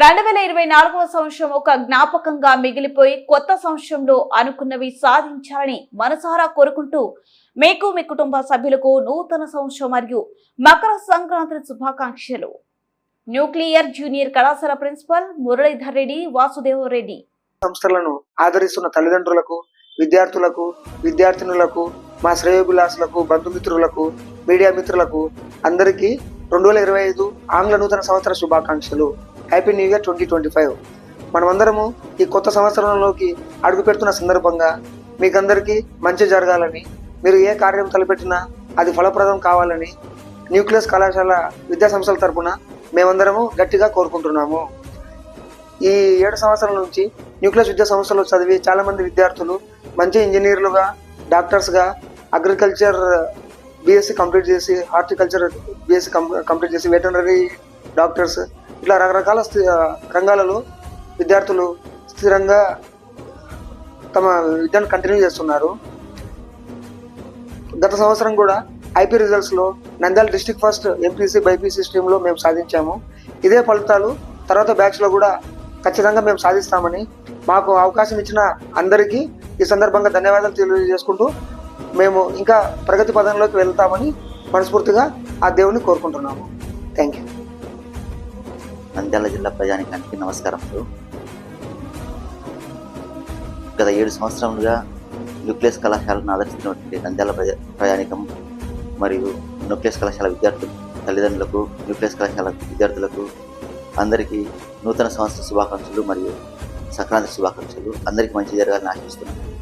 రెండు వేల ఇరవై నాలుగవ సంవత్సరం ఒక జ్ఞాపకంగా మిగిలిపోయి కొత్త సంవత్సరంలో అనుకున్నవి సాధించాలని మనసారా కోరుకుంటూ మీకు మీ కుటుంబ సభ్యులకు నూతన సంవత్సరం మరియు మకర సంక్రాంతి శుభాకాంక్షలు. న్యూక్లియర్ జూనియర్ కళాశాల ప్రిన్సిపల్ మురళీధర్ రెడ్డి వాసుదేవ రెడ్డి. సంస్థలను ఆదరిస్తున్న తల్లిదండ్రులకు విద్యార్థులకు విద్యార్థినులకు మా శ్రేయోభిలాసులకు బంధుమిత్రులకు మీడియా మిత్రులకు అందరికీ రెండు వేల ఇరవై ఐదు ఆంగ్ల నూతన సంవత్సర శుభాకాంక్షలు. Happy new year twenty twenty five మనమందరము ఈ కొత్త సంవత్సరంలోకి అడుగు పెడుతున్న సందర్భంగా మీకందరికీ మంచి జరగాలని మీరు ఏ కార్యం తలపెట్టినా అది ఫలప్రదం కావాలని న్యూక్లియస్ కళాశాల విద్యా సంస్థల తరపున మేమందరము గట్టిగా కోరుకుంటున్నాము. ఈ ఏడు సంవత్సరాల నుంచి న్యూక్లియస్ విద్యా సంస్థలో చదివి చాలామంది విద్యార్థులు మంచి ఇంజనీర్లుగా డాక్టర్స్గా అగ్రికల్చర్ బీఎస్సీ కంప్లీట్ చేసి హార్టికల్చర్ బీఎస్సీ కంప్లీట్ చేసి వెటనరీ డాక్టర్స్ ఇట్లా రకరకాల స్థి- రంగాలలో విద్యార్థులు స్థిరంగా తమ విద్యను కంటిన్యూ చేస్తున్నారు. గత సంవత్సరం కూడా IP రిజల్ట్స్లో Nandyal district first MPC BiPC స్ట్రీమ్లో మేము సాధించాము. ఇదే ఫలితాలు తర్వాత బ్యాచ్లో కూడా ఖచ్చితంగా మేము సాధిస్తామని మాకు అవకాశం ఇచ్చిన అందరికీ ఈ సందర్భంగా ధన్యవాదాలు తెలియజేసుకుంటూ మేము ఇంకా ప్రగతి పదంలోకి వెళ్తామని మనస్ఫూర్తిగా ఆ దేవుని కోరుకుంటున్నాము. థ్యాంక్ యూ నంద్యాల జిల్లా ప్రజానికానికి నమస్కారములు గత ఏడు సంవత్సరాలుగా న్యూక్లియస్ కళాశాలను ఆదరిస్తున్నటువంటి నంద్యాల ప్రజా ప్రయాణికం మరియు న్యూక్లియస్ కళాశాల విద్యార్థులు తల్లిదండ్రులకు న్యూక్లియస్ కళాశాల విద్యార్థులకు అందరికీ నూతన సంవత్సర శుభాకాంక్షలు మరియు సంక్రాంతి శుభాకాంక్షలు. అందరికీ మంచి జరగాలని ఆశిస్తున్నాను.